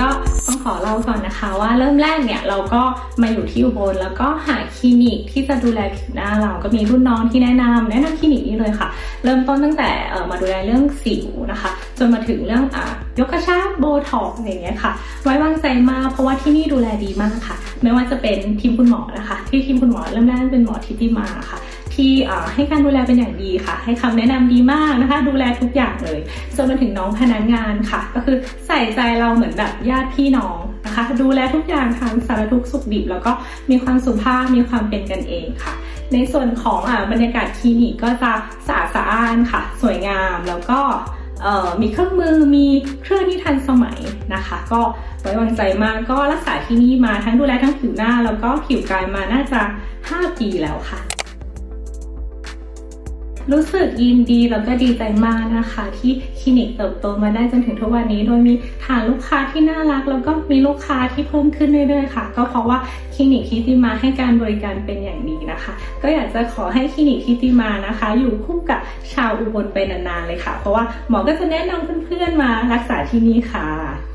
ก็ต้องขอเล่าก่อนนะคะว่าเริ่มแรกเนี่ยเราก็มาอยู่ที่อุบลแล้วก็หาคลินิกที่จะดูแลผิวหน้าเราก็มีรุ่นน้องที่แนะนำแนะนำคลินิกนี้เลยค่ะ เริ่มต้นตั้งแต่มาดูแลเรื่องสิวนะคะ จนมาถึงเรื่องอยกกระชับโบท็อกซ์อย่างเงี้ยค่ะ ไว้วางใจมากเพราะว่าที่นี่ดูแลดีมากค่ะ ไม่ว่าจะเป็นทีมคุณหมอนะคะ ที่ทีมคุณหมอเริ่มแรกเป็นหมอทิติมาค่ะที่ให้การดูแลเป็นอย่างดีค่ะ ให้คำแนะนำดีมากนะคะ ดูแลทุกอย่างเลย จนมาถึงน้องพนักงานค่ะ ก็คือ ส่ใจเราเหมือนแบบญาติพี่น้องนะคะ ดูแลทุกอย่างทางสารทุกสุขดิบ แล้วก็มีความสุภาพมีความเป็นกันเองค่ะ ในส่วนของอาบรรยากาศคลินิกก็จะสะอาดสะอ้านค่ะ สวยงามแล้วก็เอ่อมีเครื่องมือมีเครื่องที่ทันสมัยนะคะ ก็ไว้วางใจมากก็รักษาที่นี่มาทั้งดูแลทั้งผิวหน้า แล้วก็ผิวกายมาน่าจะ 5 ปีแล้วค่ะ รู้สึกยินดีแล้วก็ดีใจมากนะคะ ที่คลินิกเติบโตมาได้จนถึงทุกวันนี้ โดยมีฐานลูกค้าที่น่ารัก แล้วก็มีลูกค้าที่เพิ่มขึ้นเรื่อยๆค่ะ ก็เพราะว่าคลินิกทิติมาให้การบริการเป็นอย่างดีนะคะ ก็อยากจะขอให้คลินิกทิติมานะคะ อยู่คู่กับชาวอุบลไปนานๆเลยค่ะ เพราะว่าหมอก็จะแนะนำเพื่อนๆมารักษาที่นี่ค่ะ